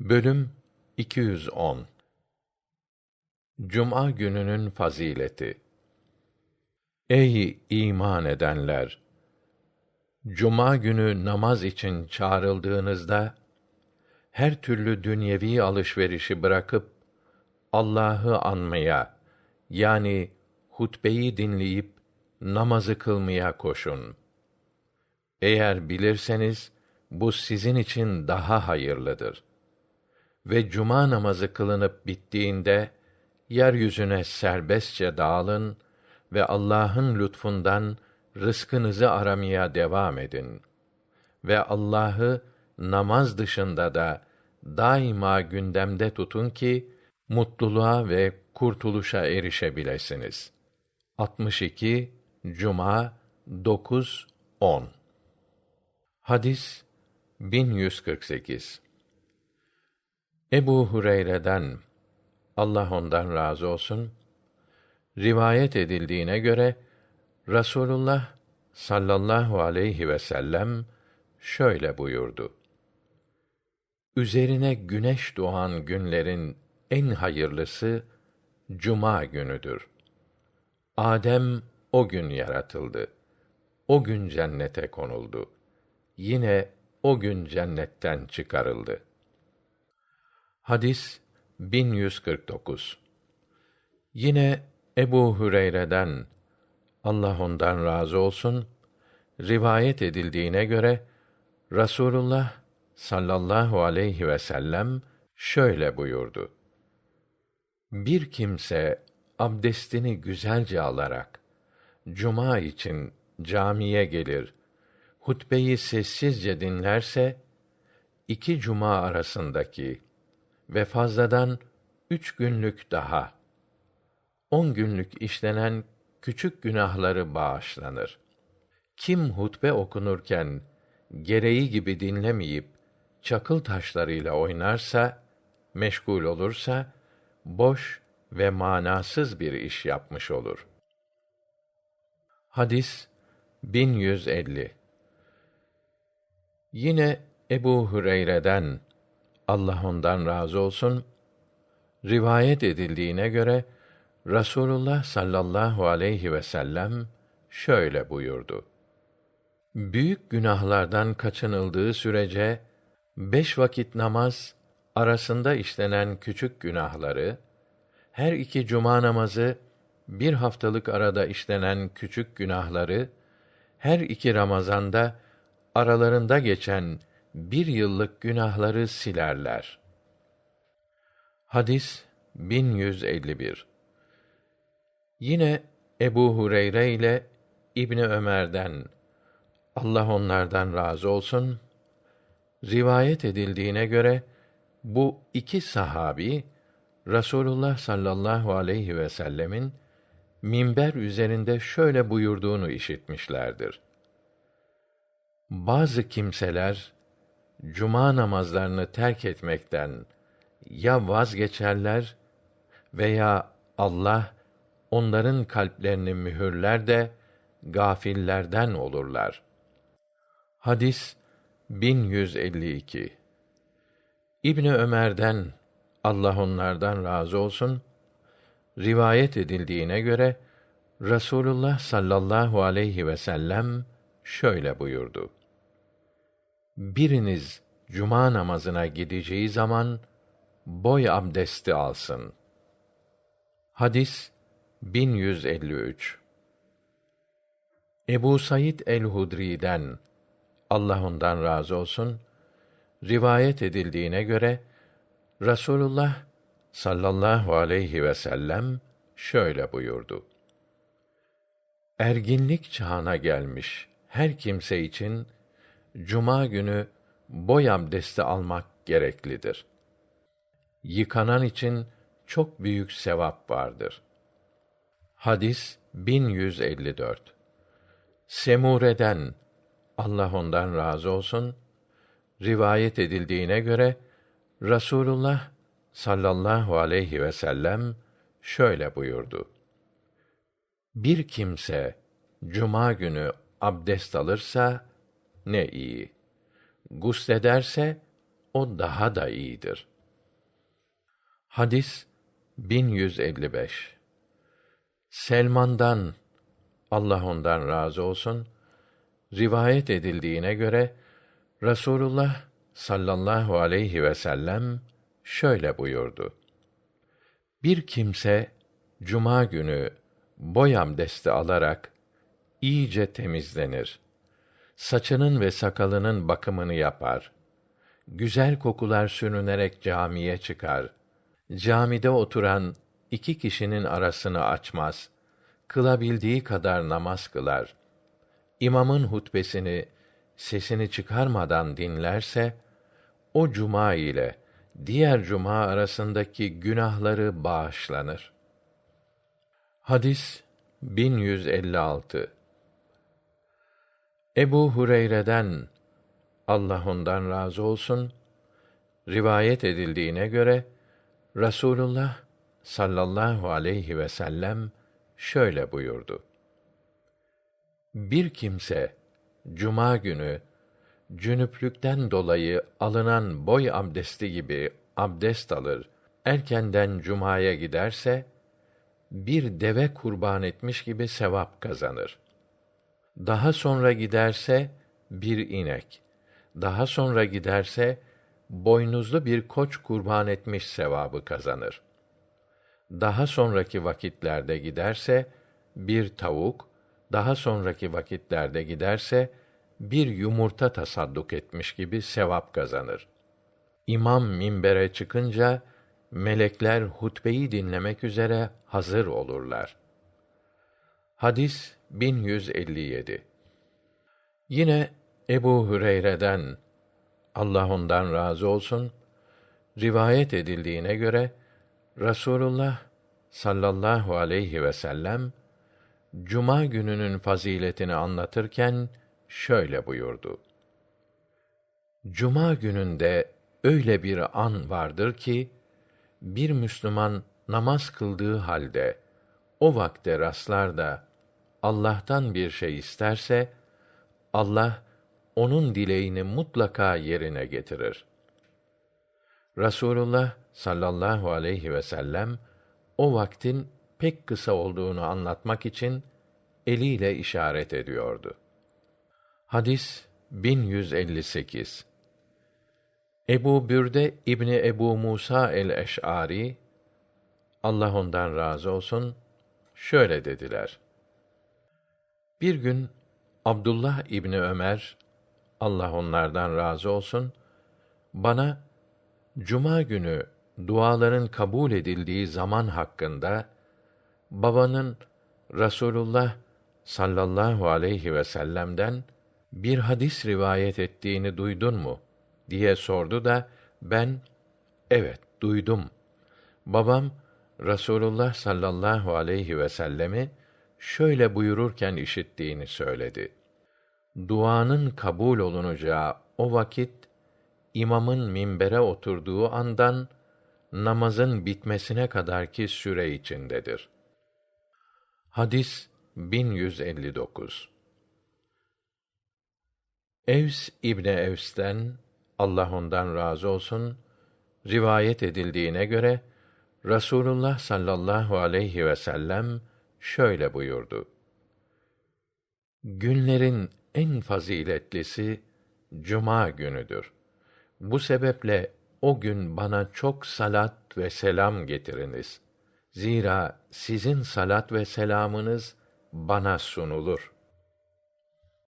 Bölüm 210 Cuma gününün fazileti Ey iman edenler! Cuma günü namaz için çağrıldığınızda, her türlü dünyevi alışverişi bırakıp, Allah'ı anmaya, yani hutbeyi dinleyip, namazı kılmaya koşun. Eğer bilirseniz, bu sizin için daha hayırlıdır ve cuma namazı kılınıp bittiğinde yeryüzüne serbestçe dağılın ve Allah'ın lütfundan rızkınızı aramaya devam edin. Ve Allah'ı namaz dışında da daima gündemde tutun ki mutluluğa ve kurtuluşa erişebilesiniz. 62 Cuma 9 10 Hadis 1148 Ebu Hureyre'den Allah ondan razı olsun rivayet edildiğine göre Rasulullah sallallahu aleyhi ve sellem şöyle buyurdu. Üzerine güneş doğan günlerin en hayırlısı cuma günüdür. Adem o gün yaratıldı. O gün cennete konuldu. Yine o gün cennetten çıkarıldı. Hadis 1149. Yine Ebu Hüreyre'den Allah ondan razı olsun rivayet edildiğine göre Rasulullah sallallahu aleyhi ve sellem şöyle buyurdu. Bir kimse abdestini güzelce alarak cuma için camiye gelir, hutbeyi sessizce dinlerse iki cuma arasındaki ve fazladan üç günlük daha on günlük işlenen küçük günahları bağışlanır. Kim hutbe okunurken gereği gibi dinlemeyip çakıl taşlarıyla oynarsa, meşgul olursa boş ve manasız bir iş yapmış olur. Hadis 1150 Yine Ebu Hüreyre'den Allah ondan razı olsun rivayet edildiğine göre Rasulullah sallallahu aleyhi ve sellem şöyle buyurdu. Büyük günahlardan kaçınıldığı sürece beş vakit namaz arasında işlenen küçük günahları, her iki cuma namazı bir haftalık arada işlenen küçük günahları, her iki Ramazanda aralarında geçen bir yıllık günahları silerler. Hadis 1151 Yine Ebu Hureyre ile İbni Ömer'den Allah onlardan razı olsun rivayet edildiğine göre bu iki sahabi Rasulullah sallallahu aleyhi ve sellemin minber üzerinde şöyle buyurduğunu işitmişlerdir. Bazı kimseler cuma namazlarını terk etmekten ya vazgeçerler veya Allah onların kalplerini mühürler de gafillerden olurlar. Hadis 1152 İbni Ömer'den Allah onlardan razı olsun rivayet edildiğine göre Rasulullah sallallahu aleyhi ve sellem şöyle buyurdu biriniz cuma namazına gideceği zaman boy abdesti alsın. Hadis 1153 Ebu Said el-Hudri'den Allah ondan razı olsun rivayet edildiğine göre Rasulullah sallallahu aleyhi ve sellem şöyle buyurdu. Erginlik çağına gelmiş her kimse için cuma günü boy abdesti almak gereklidir. Yıkanan için çok büyük sevap vardır. Hadis 1154 Semure'den Allah ondan razı olsun rivayet edildiğine göre Rasulullah sallallahu aleyhi ve sellem şöyle buyurdu. Bir kimse cuma günü abdest alırsa ne iyi. Guslederse o daha da iyidir. Hadis 1155 Selman'dan Allah ondan razı olsun rivayet edildiğine göre Rasulullah sallallahu aleyhi ve sellem şöyle buyurdu. Bir kimse cuma günü boy abdesti alarak iyice temizlenir. Saçının ve sakalının bakımını yapar. Güzel kokular sürünerek camiye çıkar. Camide oturan iki kişinin arasını açmaz. Kılabildiği kadar namaz kılar. İmamın hutbesini sesini çıkarmadan dinlerse o cuma ile diğer cuma arasındaki günahları bağışlanır. Hadis 1156 Ebu Hureyre'den Allah ondan razı olsun rivayet edildiğine göre Rasulullah sallallahu aleyhi ve sellem şöyle buyurdu. Bir kimse cuma günü cünüplükten dolayı alınan boy abdesti gibi abdest alır, erkenden cumaya giderse bir deve kurban etmiş gibi sevap kazanır. Daha sonra giderse bir inek, daha sonra giderse boynuzlu bir koç kurban etmiş sevabı kazanır. Daha sonraki vakitlerde giderse bir tavuk, daha sonraki vakitlerde giderse bir yumurta tasadduk etmiş gibi sevap kazanır. İmam minbere çıkınca melekler hutbeyi dinlemek üzere hazır olurlar. Hadis 1157. Yine Ebu Hüreyre'den Allah ondan razı olsun rivayet edildiğine göre Rasulullah sallallahu aleyhi ve sellem cuma gününün faziletini anlatırken şöyle buyurdu. Cuma gününde öyle bir an vardır ki bir Müslüman namaz kıldığı halde o vakte rastlar da Allah'tan bir şey isterse Allah onun dileğini mutlaka yerine getirir. Rasulullah sallallahu aleyhi ve sellem o vaktin pek kısa olduğunu anlatmak için eliyle işaret ediyordu. Hadis 1158 Ebu Bürde İbni Ebu Musa el-Eş'ari Allah ondan razı olsun şöyle dediler. Bir gün Abdullah İbni Ömer Allah onlardan razı olsun bana cuma günü duaların kabul edildiği zaman hakkında babanın Rasulullah sallallahu aleyhi ve sellem'den bir hadis rivayet ettiğini duydun mu diye sordu da ben evet duydum. Babam Rasulullah sallallahu aleyhi ve sellemi şöyle buyururken işittiğini söyledi. Duanın kabul olunacağı o vakit imamın minbere oturduğu andan namazın bitmesine kadarki süre içindedir. Hadis 1159 Evs İbni Evs'ten Allah ondan razı olsun rivayet edildiğine göre Rasulullah sallallahu aleyhi ve sellem şöyle buyurdu. Günlerin en faziletlisi cuma günüdür. Bu sebeple o gün bana çok salat ve selam getiriniz. Zira sizin salat ve selamınız bana sunulur.''